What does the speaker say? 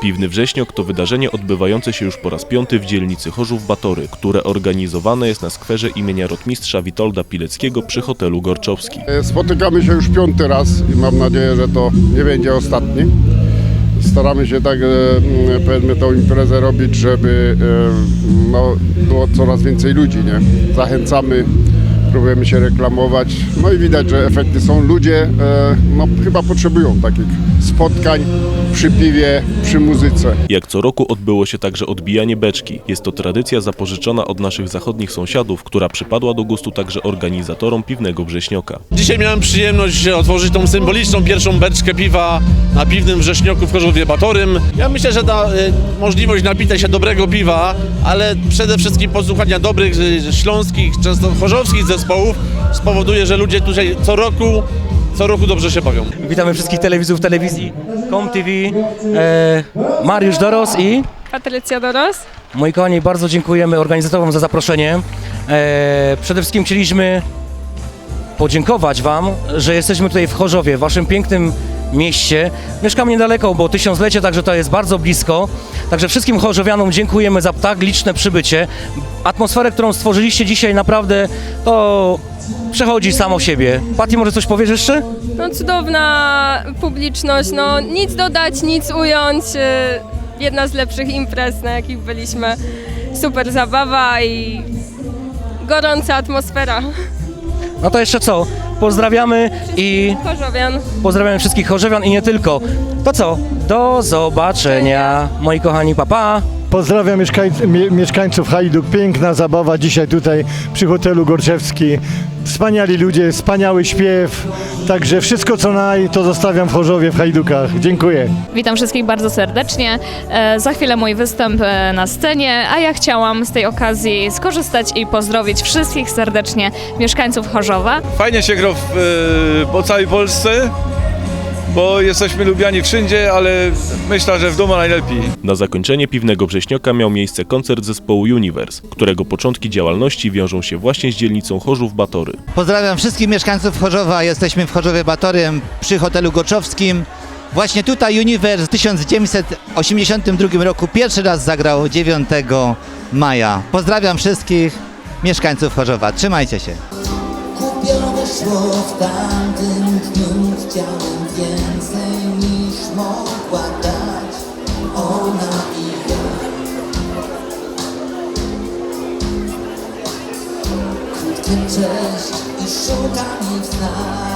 Piwny Wrześniok to wydarzenie odbywające się już po raz piąty w dzielnicy Chorzów-Batory, które organizowane jest na skwerze imienia rotmistrza Witolda Pileckiego przy hotelu Gorczowski. Spotykamy się już piąty raz i mam nadzieję, że to nie będzie ostatni. Staramy się tak, e, powiedzmy, tą imprezę robić, żeby e, no, było coraz więcej ludzi, nie? Zachęcamy, próbujemy się reklamować, no i widać, że efekty są. Ludzie e, no, chyba potrzebują takich spotkań przy piwie, przy muzyce. Jak co roku odbyło się także odbijanie beczki. Jest to tradycja zapożyczona od naszych zachodnich sąsiadów, która przypadła do gustu także organizatorom Piwnego Wrześnioka. Dzisiaj miałem przyjemność otworzyć tą symboliczną pierwszą beczkę piwa na piwnym wrześnioku w Chorzowie Batorym. Ja myślę, że ta y, możliwość napicia się dobrego piwa, ale przede wszystkim posłuchania dobrych y, śląskich, często chorzowskich zespołów spowoduje, że ludzie tutaj co roku, co roku dobrze się bawią. Witamy wszystkich telewidzów telewizji KOM TV, e, Mariusz Doros i Patrycja Doros. moi kochani, bardzo dziękujemy organizatorom za zaproszenie. E, przede wszystkim chcieliśmy podziękować Wam, że jesteśmy tutaj w Chorzowie, w Waszym pięknym mieście. Mieszkam niedaleko, bo tysiąclecie, także to jest bardzo blisko. Także wszystkim chorzowianom dziękujemy za tak liczne przybycie. Atmosferę, którą stworzyliście dzisiaj naprawdę to przechodzi samo siebie. Pati, może coś powiesz jeszcze? No cudowna publiczność, no nic dodać, nic ująć. e, Jedna z lepszych imprez, na jakich byliśmy. Super zabawa i gorąca atmosfera. No to jeszcze co? Pozdrawiamy i Chorzowian. pozdrawiamy wszystkich chorzowian i nie tylko. To co? Do zobaczenia, moi kochani, papa. Pozdrawiam mieszkańc- mie- mieszkańców Hajduk. Piękna zabawa dzisiaj tutaj przy hotelu Gorczewski. Wspaniali ludzie, wspaniały śpiew. Także wszystko co naj to zostawiam w Chorzowie w Hajdukach. Dziękuję. Witam wszystkich bardzo serdecznie. E, Za chwilę mój występ e, na scenie, a ja chciałam z tej okazji skorzystać i pozdrowić wszystkich serdecznie mieszkańców Chorzowa. Fajnie się gra w, e, po całej Polsce, bo jesteśmy lubiani wszędzie, ale myślę, że w domu najlepiej. Na zakończenie Piwnego Wrześnioka miał miejsce koncert zespołu Universe, którego początki działalności wiążą się właśnie z dzielnicą Chorzów-Batory. Pozdrawiam wszystkich mieszkańców Chorzowa. Jesteśmy w Chorzowie Batorym przy hotelu Goczowskim. Właśnie tutaj Universe w 1982 roku pierwszy raz zagrał 9 maja. Pozdrawiam wszystkich mieszkańców Chorzowa. Trzymajcie się. Kupione szło w tamtym dniu. Chciałem więcej niż mogła dać Ona i ja. Krótkie cześć i szukam ich znak